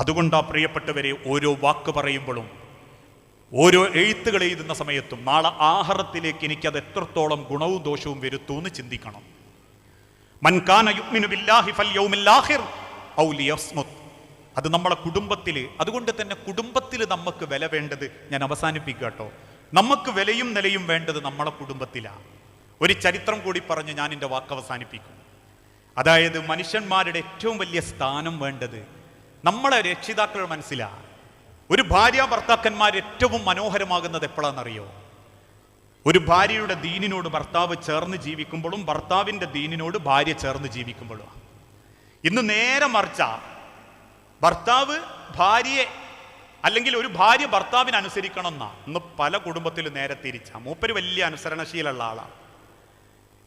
അതുകൊണ്ടാ പ്രിയപ്പെട്ടവരെ ഓരോ വാക്ക് പറയുമ്പോഴും ഓരോ എഴുത്തുകൾ എഴുതുന്ന സമയത്തും നാളെ ആഹാരത്തിലേക്ക് എനിക്കത് എത്രത്തോളം ഗുണവും ദോഷവും വരുത്തുമെന്ന് ചിന്തിക്കണം. ആഖിർ ഔ അത് നമ്മളെ കുടുംബത്തിൽ അതുകൊണ്ട് തന്നെ കുടുംബത്തിൽ നമുക്ക് വില വേണ്ടത് ഞാൻ അവസാനിപ്പിക്കുക കേട്ടോ. നമുക്ക് വിലയും നിലയും വേണ്ടത് നമ്മളെ കുടുംബത്തിലാണ് ഒരു ചരിത്രം കൂടി പറഞ്ഞ് ഞാൻ എന്റെ വാക്ക് അവസാനിപ്പിക്കും. അതായത് മനുഷ്യന്മാരുടെ ഏറ്റവും വലിയ സ്ഥാനം വേണ്ടത് നമ്മളെ രക്ഷിതാക്കൾ മനസ്സിലാണ്. ഒരു ഭാര്യ ഭർത്താക്കന്മാർ ഏറ്റവും മനോഹരമാകുന്നത് എപ്പോഴാണെന്നറിയോ? ഒരു ഭാര്യയുടെ ദീനിനോട് ഭർത്താവ് ചേർന്ന് ജീവിക്കുമ്പോഴും ഭർത്താവിന്റെ ദീനിനോട് ഭാര്യ ചേർന്ന് ജീവിക്കുമ്പോഴും ഇന്ന് നേരെ മറിച്ച ഭർത്താവ് ഭാര്യയെ അല്ലെങ്കിൽ ഒരു ഭാര്യ ഭർത്താവിനെ അനുസരിക്കണം എന്നാ ഇന്ന് പല കുടുംബത്തിലും നേരെ തിരിച്ച. മൂപ്പര് വലിയ അനുസരണശീലമുള്ള ആളാണ്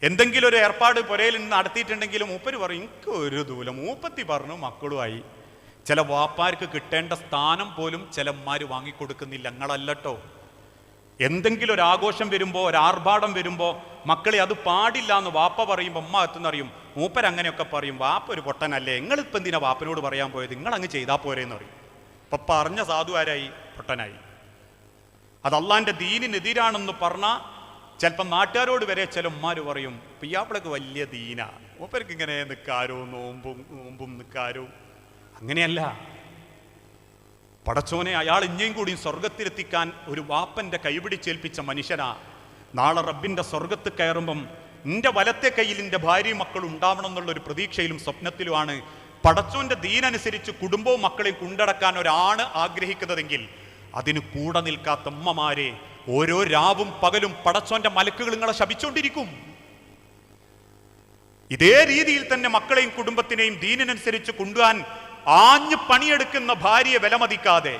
എന്തെങ്കിലും ഒരു ഏർപ്പാട് പുരയിൽ നിന്ന് നടത്തിയിട്ടുണ്ടെങ്കിലും മൂപ്പര് പറയും എനിക്ക് ഒരു ദൂലം മൂപ്പത്തി പറഞ്ഞു മക്കളുമായി ചില വാപ്പാർക്ക് കിട്ടേണ്ട സ്ഥാനം പോലും ചിലന്മാർ വാങ്ങിക്കൊടുക്കുന്നില്ല. ഞങ്ങളല്ലട്ടോ എന്തെങ്കിലും ഒരു ആഘോഷം വരുമ്പോൾ ഒരു ആർഭാടം വരുമ്പോൾ മക്കളെ അത് പാടില്ല എന്ന് വാപ്പ പറയുമ്പോൾ അമ്മ എത്തുന്നറിയും മൂപ്പർ അങ്ങനെയൊക്കെ പറയും വാപ്പ ഒരു പൊട്ടനല്ലേ? നിങ്ങളിപ്പോൾ എന്തിനാ വാപ്പനോട് പറയാൻ പോയത്? നിങ്ങൾ അങ്ങ് ചെയ്താൽ പോരെന്ന് പറയും. ഇപ്പം പറഞ്ഞ സാധു പൊട്ടനായി. അത് അള്ളാന്റെ ദീനിനെതിരാണെന്ന് പറഞ്ഞാൽ ചിലപ്പോൾ നാട്ടുകാരോട് വരെ ചില ഉമ്മാർ പറയും പിയ്യാപ്പിളക്ക് വലിയ ദീന. മൂപ്പർക്ക് ഇങ്ങനെ നിൽക്കാരോ നോമ്പും നോമ്പും നിൽക്കാരോ അങ്ങനെയല്ല. പടച്ചോനെ അയാൾ ഇനിയും കൂടി സ്വർഗത്തിലെത്തിക്കാൻ ഒരു വാപ്പന്റെ കൈപിടിച്ചേൽപ്പിച്ച മനുഷ്യനാ. നാളെ റബ്ബിന്റെ സ്വർഗത്ത് കയറുമ്പം നിന്റെ വലത്തെ കയ്യിൽ നിന്റെ ഭാര്യയും മക്കളും ഉണ്ടാവണം എന്നുള്ള ഒരു പ്രതീക്ഷയിലും സ്വപ്നത്തിലുമാണ് പടച്ചോന്റെ ദീനനുസരിച്ച് കുടുംബവും മക്കളെയും കൊണ്ടടക്കാൻ ഒരാണ് ആഗ്രഹിക്കുന്നതെങ്കിൽ അതിന് കൂടെ നിൽക്കാത്ത ഉമ്മമാരെ ഓരോ രാവും പകലും പടച്ചോന്റെ മലക്കുകൾ നിങ്ങളെ ശപിച്ചുകൊണ്ടിരിക്കും. ഇതേ രീതിയിൽ തന്നെ മക്കളെയും കുടുംബത്തിനെയും ദീനനുസരിച്ച് കൊണ്ടുപോകാൻ ആഞ്ഞു പണിയെടുക്കുന്ന ഭാര്യയെ വിലമതിക്കാതെ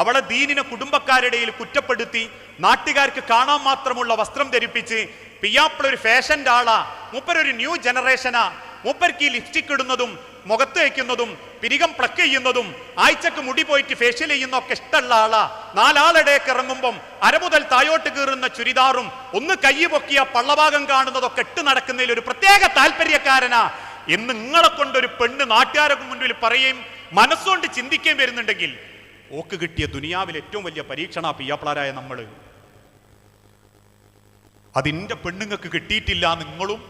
അവളെ ദീനിനെ കുടുംബക്കാരുടെയിൽ കുറ്റപ്പെടുത്തി നാട്ടുകാർക്ക് കാണാൻ മാത്രമുള്ള വസ്ത്രം ധരിപ്പിച്ച് പിയാപ്പിൾ ഒരു ഫാഷന്റെ ആളാ മൂപ്പരൊരു ന്യൂ ജനറേഷനാ മൂപ്പർക്ക് ഈ ലിപ്സ്റ്റിക് ഇടുന്നതും മുഖത്ത് വയ്ക്കുന്നതും പിരികം പ്ലക്ക് ചെയ്യുന്നതും ആഴ്ചക്ക് മുടി പോയിട്ട് ഫേഷ്യൽ ചെയ്യുന്ന ഒക്കെ ഇഷ്ടമുള്ള ആളാ. നാലാളിടയൊക്കെ ഇറങ്ങുമ്പം അര മുതൽ തായോട്ട് കീറുന്ന ചുരിദാറും ഒന്ന് കൈ പൊക്കിയ പള്ളഭാഗം കാണുന്നതൊക്കെ ഇട്ട് നടക്കുന്നതിൽ ഒരു പ്രത്യേക താല്പര്യക്കാരനാ. എന്ന് നിങ്ങളെ കൊണ്ടൊരു പെണ്ണ് നാട്ടുകാരൊക്കെ മുന്നിൽ പറയുകയും മനസ്സുകൊണ്ട് ചിന്തിക്കുകയും വരുന്നുണ്ടെങ്കിൽ ഓക്ക് കിട്ടിയ ദുനിയാവിൽ ഏറ്റവും വലിയ പരീക്ഷണ പിയ്യാപ്പിളാരായ നമ്മൾ അതിന്റെ പെണ്ണുങ്ങൾക്ക് കിട്ടിയിട്ടില്ല നിങ്ങളും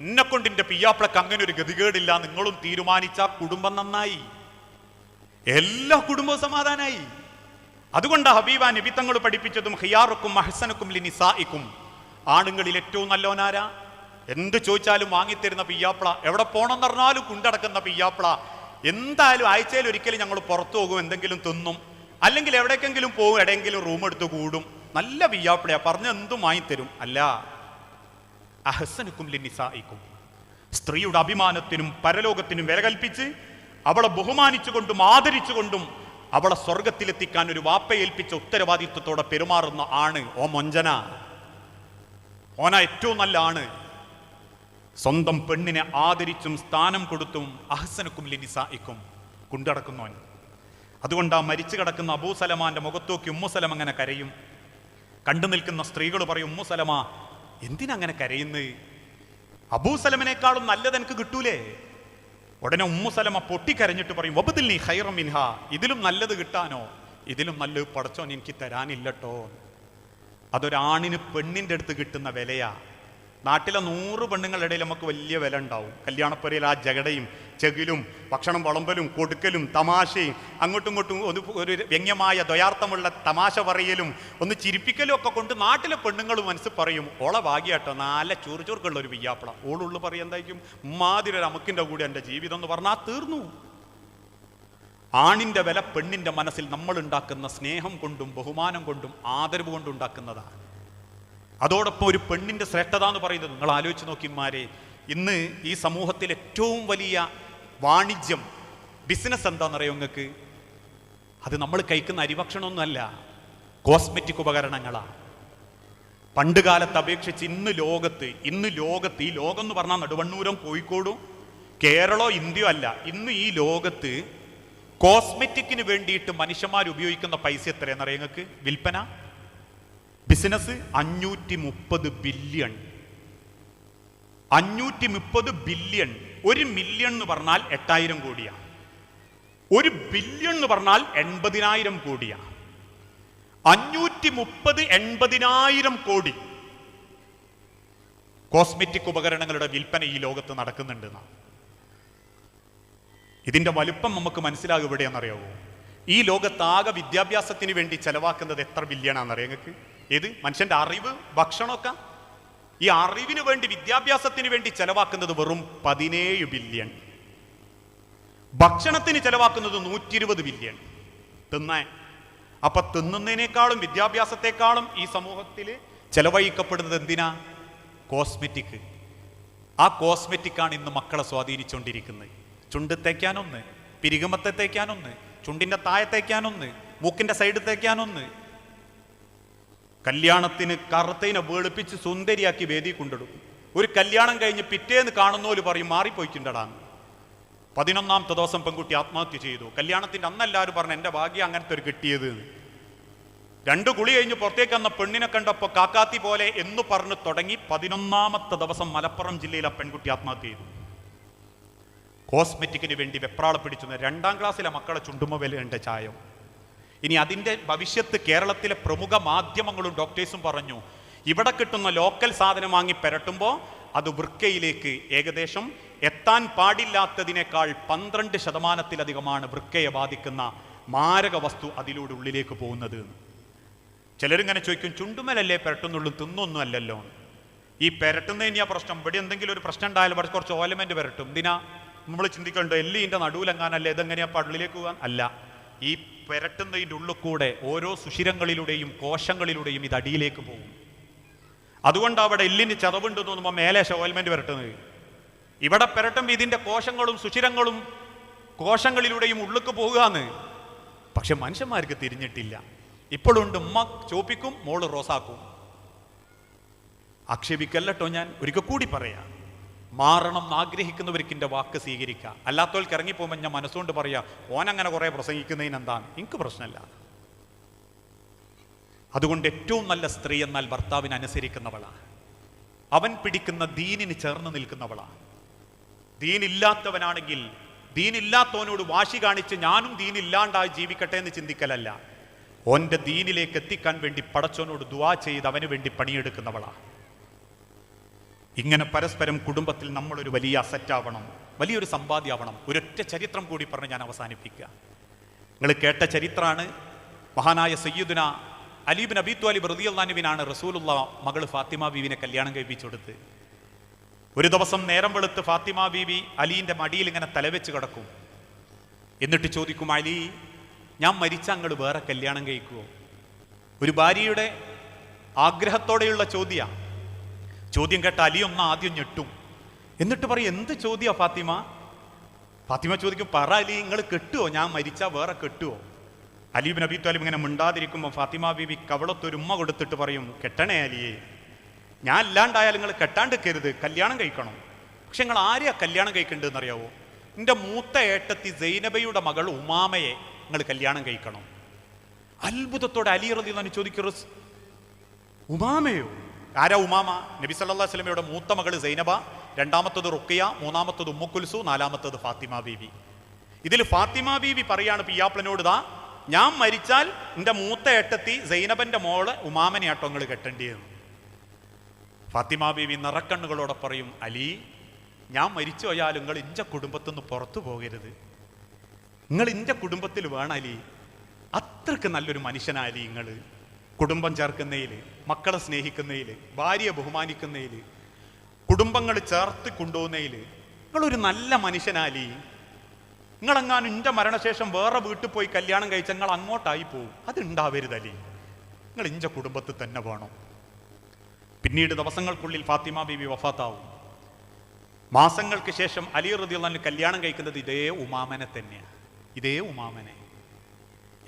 എന്നെ കൊണ്ട് എന്റെ പിയാപ്പിളക്ക് അങ്ങനെ ഒരു ഗതികേടില്ല നിങ്ങളും തീരുമാനിച്ച കുടുംബം നന്നായി. എല്ലാ കുടുംബവും സമാധാനായി. അതുകൊണ്ട് ഹബീബ നബിത്തങ്ങൾ പഠിപ്പിച്ചതും ഹിയാറുക്കും മഹസനക്കും ലിനിസായിക്കും ആണുങ്ങളിൽ ഏറ്റവും നല്ലോനാരാ എന്ത് ചോദിച്ചാലും വാങ്ങിത്തരുന്ന പിയ്യാപ്പിള. എവിടെ പോകണമെന്ന് പറഞ്ഞാലും കുണ്ടടക്കുന്ന പിയ്യാപ്പിള. എന്തായാലും ആഴ്ചയിൽ ഒരിക്കലും ഞങ്ങൾ പുറത്തു പോകും എന്തെങ്കിലും തിന്നും. അല്ലെങ്കിൽ എവിടേക്കെങ്കിലും പോകും എവിടെയെങ്കിലും റൂം എടുത്ത് കൂടും. നല്ല പിയ്യാപ്പിളയാ പറഞ്ഞ എന്തും വാങ്ങിത്തരും. അല്ല അഹസനുക്കും ലിനിസായിക്കും സ്ത്രീയുടെ അഭിമാനത്തിനും പരലോകത്തിനും വില കൽപ്പിച്ച് അവളെ ബഹുമാനിച്ചുകൊണ്ടും ആദരിച്ചുകൊണ്ടും അവളെ സ്വർഗത്തിലെത്തിക്കാൻ ഒരു വാപ്പ ഏൽപ്പിച്ച ഉത്തരവാദിത്വത്തോടെ പെരുമാറുന്ന ആണ് ഓ മൊഞ്ചന. ഓന ഏറ്റവും നല്ല ആണ്. സ്വന്തം പെണ്ണിനെ ആദരിച്ചും സ്ഥാനം കൊടുത്തും അഹസനക്കും ലിനിസായിക്കും കുണ്ടടക്കുന്നവൻ. അതുകൊണ്ട് ആ മരിച്ചു കിടക്കുന്ന അബൂ സലമാന്റെ മുഖത്തോക്കി ഉമ്മുസലം അങ്ങനെ കരയും. കണ്ടു നിൽക്കുന്ന സ്ത്രീകൾ പറയും ഉമ്മുസലമ എന്തിനങ്ങനെ കരയുന്നത് അബൂസലമിനേക്കാളും നല്ലത് എനിക്ക് കിട്ടൂലേ? ഉടനെ ഉമ്മുസലമ പൊട്ടിക്കരഞ്ഞിട്ട് പറയും വബുദിൽ നീ ഹൈറം മിൻഹ ഇതിലും നല്ലത് കിട്ടാനോ? ഇതിലും നല്ല പടച്ചോൻ എനിക്ക് തരാനില്ലട്ടോ. അതൊരാണിന് പെണ്ണിന്റെ അടുത്ത് കിട്ടുന്ന വിലയാ. നാട്ടിലെ നൂറ് പെണ്ണുങ്ങളുടെ ഇടയിൽ നമുക്ക് വലിയ വില ഉണ്ടാവും. കല്യാണപ്പുരയിൽ ആ ജഗടയും ചെകിലും ഭക്ഷണം വളമ്പലും കൊടുക്കലും തമാശയും അങ്ങോട്ടും ഇങ്ങോട്ടും ഒരു വ്യംഗ്യമായ ദ്വയാർത്ഥമുള്ള തമാശ പറയലും ഒന്ന് ചിരിപ്പിക്കലും ഒക്കെ കൊണ്ട് നാട്ടിലെ പെണ്ണുങ്ങൾ മനസ്സ് പറയും ഓളെ ഭാഗ്യാട്ടോ നല്ല ചുറുചുറുക്കുള്ള ഒരു വിയ്യാപ്പള. ഓളുള്ളു പറയും എന്തായിരിക്കും? മാതിരി ഒരു അമുക്കിന്റെ കൂടെ എന്റെ ജീവിതം എന്ന് പറഞ്ഞാൽ തീർന്നു. ആണിന്റെ വില പെണ്ണിന്റെ മനസ്സിൽ നമ്മൾ ഉണ്ടാക്കുന്ന സ്നേഹം കൊണ്ടും ബഹുമാനം കൊണ്ടും ആദരവ് കൊണ്ടും ഉണ്ടാക്കുന്നതാണ്. അതോടൊപ്പം ഒരു പെണ്ണിന്റെ ശ്രേഷ്ഠത എന്ന് പറയുന്നത് നിങ്ങൾ ആലോചിച്ച് നോക്കിമാരെ ഇന്ന് ഈ സമൂഹത്തിൽ ഏറ്റവും വലിയ വാണിജ്യം ബിസിനസ് എന്താണെന്നറിയോ നിങ്ങൾക്ക്? അത് നമ്മൾ കഴിക്കുന്ന അരിഭക്ഷണമൊന്നുമല്ല. കോസ്മെറ്റിക് ഉപകരണങ്ങളാണ് പണ്ട് കാലത്ത് അപേക്ഷിച്ച് ഇന്ന് ലോകത്ത് ഇന്ന് ലോകത്ത് ഈ ലോകം എന്ന് പറഞ്ഞാൽ നടുവണ്ണൂരും കോഴിക്കോടും കേരളോ ഇന്ത്യയോ അല്ല. ഇന്ന് ഈ ലോകത്ത് കോസ്മെറ്റിക്കിന് വേണ്ടിയിട്ട് മനുഷ്യന്മാർ ഉപയോഗിക്കുന്ന പൈസ എത്രയെന്നറിയാം നിങ്ങൾക്ക്? വിൽപ്പന? ബിസിനസ് അഞ്ഞൂറ്റി മുപ്പത് ബില്യൺ. അഞ്ഞൂറ്റി മുപ്പത് ബില്യൺ. ഒരു മില്യൺ എന്ന് പറഞ്ഞാൽ എട്ടായിരം കോടിയാണ് ഒരു ബില്യൺ എന്ന് പറഞ്ഞാൽ എൺപതിനായിരം കോടിയാണ് അഞ്ഞൂറ്റി മുപ്പത് എൺപതിനായിരം കോടി. കോസ്മെറ്റിക് ഉപകരണങ്ങളുടെ വിൽപ്പന ഈ ലോകത്ത് നടക്കുന്നുണ്ട് ഇതിന്റെ വലുപ്പം നമുക്ക് മനസ്സിലാകും എവിടെയാണെന്നറിയാവോ? ഈ ലോകത്താകെ വിദ്യാഭ്യാസത്തിന് വേണ്ടി ചെലവാക്കുന്നത് എത്ര ബില്യണാണെന്നറിയാം നിങ്ങൾക്ക്? ഏത്? മനുഷ്യന്റെ അറിവ് ഭക്ഷണമൊക്കെ. ഈ അറിവിന് വേണ്ടി വിദ്യാഭ്യാസത്തിന് വേണ്ടി ചെലവാക്കുന്നത് വെറും പതിനേഴ് ബില്യൺ ഭക്ഷണത്തിന് ചെലവാക്കുന്നത് നൂറ്റി ഇരുപത് ബില്യൺ തിന്നാൻ അപ്പൊ തിന്നുന്നതിനേക്കാളും വിദ്യാഭ്യാസത്തെക്കാളും ഈ സമൂഹത്തിൽ ചെലവഴിക്കപ്പെടുന്നത് എന്തിനാ? കോസ്മെറ്റിക് ആ കോസ്മെറ്റിക്കാണ് ഇന്ന് മക്കളെ സ്വാധീനിച്ചുകൊണ്ടിരിക്കുന്നത് ചുണ്ട് തേക്കാനൊന്ന് പിരികമത്തെ തേക്കാനൊന്ന് ചുണ്ടിന്റെ താഴെ തേക്കാനൊന്ന് സൈഡ് തേക്കാനൊന്ന് കല്യാണത്തിന് കറുത്തതിനെ വെളുപ്പിച്ച് സുന്ദരിയാക്കി വേദി കൊണ്ടിടും. ഒരു കല്യാണം കഴിഞ്ഞ് പിറ്റേന്ന് കാണുന്നോൽ പറയും മാറിപ്പോയിക്കിണ്ടടാന്ന് പതിനൊന്നാമത്തെ ദിവസം പെൺകുട്ടി ആത്മഹത്യ ചെയ്തു. കല്യാണത്തിന്റെ അന്നെല്ലാവരും പറഞ്ഞു എന്റെ ഭാഗ്യം അങ്ങനത്തെ ഒരു കിട്ടിയത്. രണ്ട് കുളി കഴിഞ്ഞ് പുറത്തേക്ക് വന്ന പെണ്ണിനെ കണ്ടപ്പോൾ കാക്കാത്തി പോലെ എന്ന് പറഞ്ഞു തുടങ്ങി പതിനൊന്നാമത്തെ ദിവസം മലപ്പുറം ജില്ലയിൽ ആ പെൺകുട്ടി ആത്മഹത്യ ചെയ്തു. കോസ്മെറ്റിക്കിന് വേണ്ടി വെപ്രാള പിടിച്ചു. രണ്ടാം ക്ലാസ്സിലെ മക്കളെ ചുണ്ടുമ വിലയുണ്ട് ചായം. ഇനി അതിന്റെ ഭവിഷ്യത്ത് കേരളത്തിലെ പ്രമുഖ മാധ്യമങ്ങളും ഡോക്ടേഴ്സും പറഞ്ഞു. ഇവിടെ കിട്ടുന്ന ലോക്കൽ സാധനം വാങ്ങി പെരട്ടുമ്പോൾ അത് വൃക്കയിലേക്ക് ഏകദേശം എത്താൻ പാടില്ലാത്തതിനേക്കാൾ പന്ത്രണ്ട് ശതമാനത്തിലധികമാണ് വൃക്കയെ ബാധിക്കുന്ന മാരക വസ്തു അതിലൂടെ ഉള്ളിലേക്ക് പോകുന്നത്. ചിലരിങ്ങനെ ചോദിക്കും ചുണ്ടുമലല്ലേ പെരട്ടുന്നുള്ളൂ? തിന്നൊന്നും അല്ലല്ലോ ഈ പെരട്ടുന്നതിന് ആ പ്രശ്നം. ഇവിടെ എന്തെങ്കിലും ഒരു പ്രശ്നം ഉണ്ടായാലും ഇവിടെ കുറച്ച് ഓലമെന്റ് പെരട്ടും. ഇതിനാ നമ്മൾ ചിന്തിക്കണ്ടോ എല്ലിന്റെ നടുവിലെങ്ങാനല്ലേ? ഇതെങ്ങനെയാ പള്ളിയിലേക്ക് പോകാൻ? അല്ല. ഈ പെരട്ടുന്നതിന്റെ ഉള്ളിൽ കൂടെ ഓരോ സുഷിരങ്ങളിലൂടെയും കോശങ്ങളിലൂടെയും ഇത് അടിയിലേക്ക് പോകും. അതുകൊണ്ട് അവിടെ എല്ലിന് ചതവുണ്ട് തോന്നുമ്പോൾ മേലെ ഓയിൽമെന്റ് പെരട്ടുന്നത് ഇവിടെ പെരട്ടുമ്പോൾ ഇതിന്റെ കോശങ്ങളും സുഷിരങ്ങളും കോശങ്ങളിലൂടെയും ഉള്ളിക്ക് പോകുകയെന്ന് പക്ഷെ മനുഷ്യന്മാർക്ക് തിരിഞ്ഞിട്ടില്ല. ഇപ്പോഴുണ്ട് ഉമ്മ ചോപ്പിക്കും മോൾ റോസാക്കും. ആക്ഷേപിക്കല്ലോ ഞാൻ ഒരിക്കൽ കൂടി പറയാം. മാറണം എന്ന് ആഗ്രഹിക്കുന്നവർക്ക് എന്റെ വാക്ക് സ്വീകരിക്കുക. അല്ലാത്തവർക്ക് ഇറങ്ങിപ്പോകുമ്പോൾ ഞാൻ മനസ്സുകൊണ്ട് പറയാ ഓനങ്ങനെ കുറേ പ്രസംഗിക്കുന്നതിന് എന്താണ്? എനിക്ക് പ്രശ്നമല്ല. അതുകൊണ്ട് ഏറ്റവും നല്ല സ്ത്രീ എന്നാൽ ഭർത്താവിനെ അനുസരിക്കുന്നവളാണ്. അവൻ പിടിക്കുന്ന ദീനിന് ചേർന്ന് നിൽക്കുന്നവളാണ്. ദീനില്ലാത്തവനാണെങ്കിൽ ദീനില്ലാത്തവനോട് വാശി കാണിച്ച് ഞാനും ദീനില്ലാണ്ടായി ജീവിക്കട്ടെ എന്ന് ചിന്തിക്കലല്ല. ഓന്റെ ദീനിലേക്ക് എത്തിക്കാൻ വേണ്ടി പടച്ചോനോട് ദുവാ ചെയ്ത് അവന് വേണ്ടി പണിയെടുക്കുന്നവളാണ്. ഇങ്ങനെ പരസ്പരം കുടുംബത്തിൽ നമ്മളൊരു വലിയ അസറ്റാവണം വലിയൊരു സമ്പാദ്യമാവണം ഒരൊറ്റ ചരിത്രം കൂടി പറഞ്ഞ് ഞാൻ അവസാനിപ്പിക്കുക. നിങ്ങൾ കേട്ട ചരിത്രമാണ് മഹാനായ സയ്യിദുന അലീബിൻ അബീത്തു അലി റതിയുള്ളാനുവിനാണ് റസൂലുള്ള മകൾ ഫാത്തിമ ബീവിനെ കല്യാണം കഴിപ്പിച്ചു കൊടുത്ത് ഒരു ദിവസം നേരം വെളുത്ത് ഫാത്തിമ ബീവി അലീന്റെ മടിയിൽ ഇങ്ങനെ തലവെച്ച് കിടക്കും. എന്നിട്ട് ചോദിക്കും അലി ഞാൻ മരിച്ച അങ്ങൾ വേറെ കല്യാണം കഴിക്കുമോ ഒരു ഭാര്യയുടെ ആഗ്രഹത്തോടെയുള്ള ചോദ്യ. ചോദ്യം കേട്ട അലി ഒന്ന് ആദ്യം ഞെട്ടും. എന്നിട്ട് പറയും എന്ത് ചോദ്യ ഫാത്തിമ? ഫാത്തിമ ചോദിക്കും പറ അലി നിങ്ങൾ കെട്ടുവോ? ഞാൻ മരിച്ചാ വേറെ കെട്ടുവോ? അലീബ് നബി താലിബ് ഇങ്ങനെ മിണ്ടാതിരിക്കുമ്പോൾ ഫാത്തിമ ബീബി കവളത്തൊരുമ്മ കൊടുത്തിട്ട് പറയും കെട്ടണേ അലിയെ ഞാൻ അല്ലാണ്ടായാലും നിങ്ങൾ കെട്ടാണ്ടിരിക്കരുത് കല്യാണം കഴിക്കണം. പക്ഷെ നിങ്ങൾ ആരെയാ കല്യാണം കഴിക്കേണ്ടതെന്ന് അറിയാവോ? എന്റെ മൂത്ത ഏട്ടത്തി സൈനബയുടെ മകൾ ഉമാമയെ നിങ്ങൾ കല്യാണം കഴിക്കണം. അത്ഭുതത്തോടെ അലി റതി തന്നെ ചോദിക്കറു ഉമാമയോ? ആരാ ഉമാമ നബി സല്ലാ വസ്ലമയുടെ മൂത്ത മകൾ സൈനബ രണ്ടാമത്തത് റുക്കിയ മൂന്നാമത്തത് ഉമ്മുക്കുൽസു നാലാമത്തത് ഫാത്തിമ ബീവി. ഇതിൽ ഫാത്തിമ ബീവി പറയാണ് പിയാപ്ലനോട് ദാ ഞാൻ മരിച്ചാൽ എന്റെ മൂത്ത ഏട്ടത്തി സൈനബന്റെ മോൾ ഉമാമനെ നിങ്ങൾ കെട്ടേണ്ടിയെന്ന് ഫാത്തിമ ബീവി നിറക്കണ്ണുകളോടെ പറയും അലി ഞാൻ മരിച്ചു പോയാൽ നിങ്ങൾ ഇഞ്ച കുടുംബത്തുനിന്ന് പുറത്തു പോകരുത്. നിങ്ങൾ ഇന്റെ കുടുംബത്തിൽ വേണം അലി. അത്രയ്ക്ക് നല്ലൊരു മനുഷ്യനാ അലി നിങ്ങൾ കുടുംബം ചേർക്കുന്നതിൽ മക്കളെ സ്നേഹിക്കുന്നതിൽ ഭാര്യയെ ബഹുമാനിക്കുന്നതിൽ കുടുംബങ്ങൾ ചേർത്ത് കൊണ്ടുപോകുന്നതിൽ നിങ്ങളൊരു നല്ല മനുഷ്യനാലി. നിങ്ങളെങ്ങാനും എന്റെ മരണശേഷം വേറെ വീട്ടിൽ പോയി കല്യാണം കഴിച്ച നിങ്ങൾ അങ്ങോട്ടായി പോവും. അതുണ്ടാവരുതലി. നിങ്ങൾ ഇഞ്ച കുടുംബത്തിൽ തന്നെ വേണം. പിന്നീട് ദിവസങ്ങൾക്കുള്ളിൽ ഫാത്തിമ ബീബി വഫാത്താവും. മാസങ്ങൾക്ക് ശേഷം അലി റദിയുള്ള കല്യാണം കഴിക്കുന്നത് ഇതേ ഉമാമനെ തന്നെയാണ് ഇതേ ഉമാമനെ.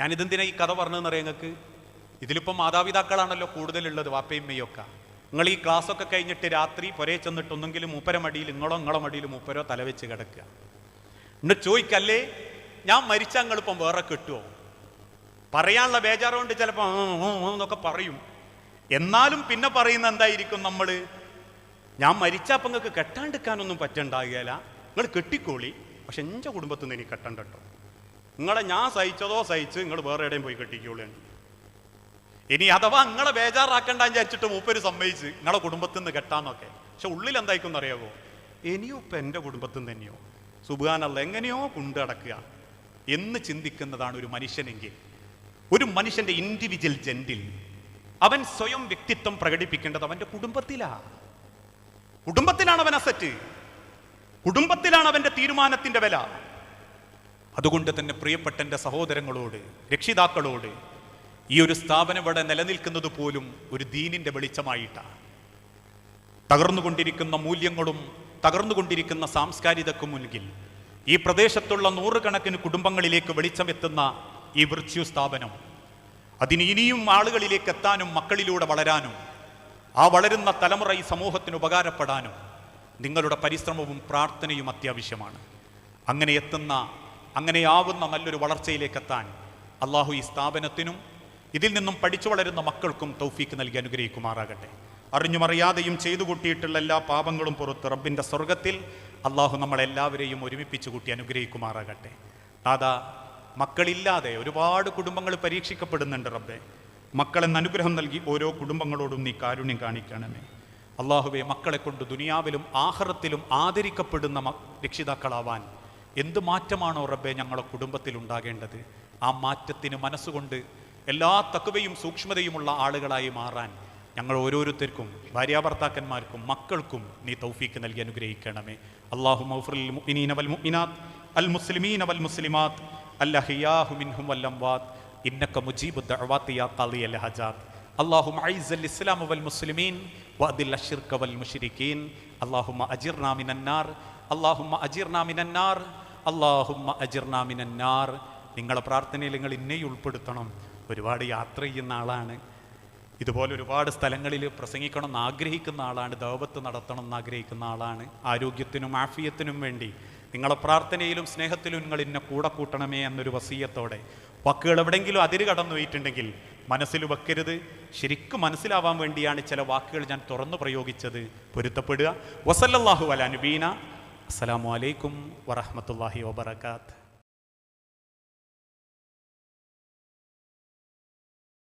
ഞാനിതെന്തിനാ ഈ കഥ പറഞ്ഞതെന്ന് അറിയാം നിങ്ങൾക്ക്? ഇതിലിപ്പം മാതാപിതാക്കളാണല്ലോ കൂടുതലുള്ളത് വാപ്പയും മെയ്യൊക്കെ നിങ്ങൾ ഈ ക്ലാസ്സൊക്കെ കഴിഞ്ഞിട്ട് രാത്രി പുരയെ ചെന്നിട്ട് ഒന്നെങ്കിലും മൂപ്പര മടിയിൽ നിങ്ങളോ നിങ്ങളെ മടിയിൽ മൂപ്പരോ തലവെച്ച് കിടക്കുക. എന്നിട്ട് ചോദിക്കല്ലേ ഞാൻ മരിച്ചാൽ നിങ്ങളിപ്പം വേറെ കിട്ടുമോ പറയാനുള്ള ബേജാറുകൊണ്ട് ചിലപ്പോൾ എന്നൊക്കെ പറയും. എന്നാലും പിന്നെ പറയുന്ന എന്തായിരിക്കും നമ്മൾ ഞാൻ മരിച്ചപ്പം നിങ്ങൾക്ക് കെട്ടാണ്ടിരിക്കാനൊന്നും പറ്റണ്ടാകുകയില്ല. നിങ്ങൾ കെട്ടിക്കോളി. പക്ഷെ എന്റെ കുടുംബത്തിൽ നിന്ന് എനിക്ക് കെട്ടണ്ട കേട്ടോ. നിങ്ങളെ ഞാൻ സഹിച്ചതോ സഹിച്ച് നിങ്ങൾ വേറെ എവിടെയും പോയി കെട്ടിക്കോളൂ ഇനി അഥവാ നിങ്ങളെ ബേജാറാക്കണ്ട വിചാരിച്ചിട്ട് മൂപ്പര് സമ്മതിച്ച് നിങ്ങളെ കുടുംബത്തിൽ നിന്ന് കെട്ടാന്നൊക്കെ. പക്ഷെ ഉള്ളിൽ എന്തായിക്കും അറിയാവോ ഇനിയോ ഇപ്പം എന്റെ കുടുംബത്തിൽ നിന്ന് തന്നെയോ? സുബാനല്ല എങ്ങനെയോ കൊണ്ടു നടക്കുക എന്ന് ചിന്തിക്കുന്നതാണ് ഒരു മനുഷ്യനെങ്കിൽ. ഒരു മനുഷ്യന്റെ ഇൻഡിവിജ്വൽ ജെൻഡിൽ അവൻ സ്വയം വ്യക്തിത്വം പ്രകടിപ്പിക്കേണ്ടത് അവന്റെ കുടുംബത്തിലാണ് കുടുംബത്തിലാണ് അവൻ അസറ്റ് കുടുംബത്തിലാണ് അവന്റെ തീരുമാനത്തിന്റെ വില. അതുകൊണ്ട് തന്നെ പ്രിയപ്പെട്ട എന്റെ സഹോദരങ്ങളോട് രക്ഷിതാക്കളോട് ഈ ഒരു സ്ഥാപനം ഇവിടെ നിലനിൽക്കുന്നത് പോലും ഒരു ദീനിന്റെ വെളിച്ചമായിട്ടാണ്. തകർന്നുകൊണ്ടിരിക്കുന്ന മൂല്യങ്ങളും തകർന്നുകൊണ്ടിരിക്കുന്ന സാംസ്കാരികക്കും മുൻകിൽ ഈ പ്രദേശത്തുള്ള നൂറുകണക്കിന് കുടുംബങ്ങളിലേക്ക് വെളിച്ചമെത്തുന്ന ഈ വൃത്യു സ്ഥാപനം അതിന് ഇനിയും ആളുകളിലേക്ക് എത്താനും മക്കളിലൂടെ വളരാനും ആ വളരുന്ന തലമുറ ഈ സമൂഹത്തിന് ഉപകാരപ്പെടാനും നിങ്ങളുടെ പരിശ്രമവും പ്രാർത്ഥനയും അത്യാവശ്യമാണ്. അങ്ങനെ എത്തുന്ന അങ്ങനെയാവുന്ന നല്ലൊരു വളർച്ചയിലേക്ക് എത്താൻ അള്ളാഹു ഈ സ്ഥാപനത്തിനും ഇതിൽ നിന്നും പഠിച്ചു വളരുന്ന മക്കൾക്കും തൗഫീക്ക് നൽകി അനുഗ്രഹിക്കുമാറാകട്ടെ. അറിഞ്ഞുമറിയാതെയും ചെയ്തു കൂട്ടിയിട്ടുള്ള എല്ലാ പാപങ്ങളും പുറത്ത് റബ്ബിന്റെ സ്വർഗത്തിൽ അള്ളാഹു നമ്മളെല്ലാവരെയും ഒരുമിപ്പിച്ച് കൂട്ടി അനുഗ്രഹിക്കുമാറാകട്ടെ. ദാദാ മക്കളില്ലാതെ ഒരുപാട് കുടുംബങ്ങൾ പരീക്ഷിക്കപ്പെടുന്നുണ്ട് റബ്ബെ. മക്കളെന്ന് അനുഗ്രഹം നൽകി ഓരോ കുടുംബങ്ങളോടും നീ കാരുണ്യം കാണിക്കണമേ. അള്ളാഹുവെ മക്കളെ കൊണ്ട് ദുനിയാവിലും ആഹ്റത്തിലും ആദരിക്കപ്പെടുന്ന രക്ഷിതാക്കളാവാൻ എന്ത് മാറ്റമാണോ റബ്ബെ ഞങ്ങളുടെ കുടുംബത്തിൽ ഉണ്ടാകേണ്ടത് ആ മാറ്റത്തിന് മനസ്സുകൊണ്ട് എല്ലാ തക്കവയും സൂക്ഷ്മതയുമുള്ള ആളുകളായി മാറാൻ ഞങ്ങൾ ഓരോരുത്തർക്കും ഭാര്യാഭർത്താക്കന്മാർക്കും മക്കൾക്കും നീ തൗഫീക്ക് നൽകി അനുഗ്രഹിക്കണമേ അള്ളാഹു മൗഫറുൽ മുഅ്മിനീന വൽ മുഅ്മിനാത്ത് അൽ മുസ്ലിമീന വൽ മുസ്ലിമാത്ത് അല്ലഹിയാഹു മിൻഹും വല്ലംവാത്ത് ഇന്നക മുജീബു ദഅവാത്തി യാ ഖാളിയൽ ഹജാത്ത് اللهم اعز الاسلام والمسلمين واذل الشرك والمشركين اللهم اجرنا من النار اللهم اجرنا من النار اللهم اجرنا من النار നിങ്ങളെ പ്രാർത്ഥനയിൽ നിങ്ങൾ ഇന്നെയും ഉൾപ്പെടുത്തണം ഒരുപാട് യാത്ര ചെയ്യുന്ന ആളാണ്. ഇതുപോലെ ഒരുപാട് സ്ഥലങ്ങളിൽ പ്രസംഗിക്കണം എന്ന് ആഗ്രഹിക്കുന്ന ആളാണ് ദൗപത്ത് നടത്തണം എന്ന് ആഗ്രഹിക്കുന്ന ആളാണ്. ആരോഗ്യത്തിനും ആഫിയത്തിനും വേണ്ടി നിങ്ങളെ പ്രാർത്ഥനയിലും സ്നേഹത്തിലും നിങ്ങൾ ഇന്നെ കൂടെ കൂട്ടണമേ എന്നൊരു വസീയത്തോടെ. വക്കുകൾ എവിടെയെങ്കിലും അതിര് കടന്നു പോയിട്ടുണ്ടെങ്കിൽ മനസ്സിൽ വെക്കരുത്. ശരിക്കും മനസ്സിലാവാൻ വേണ്ടിയാണ് ചില വാക്കുകൾ ഞാൻ തുറന്നു പ്രയോഗിച്ചത്. പൊരുത്തപ്പെടുക. വസല്ലല്ലാഹു അല നബീന. അസ്സലാമു അലൈക്കും വറഹ്മത്തുള്ളാഹി വബറകാത്ത്.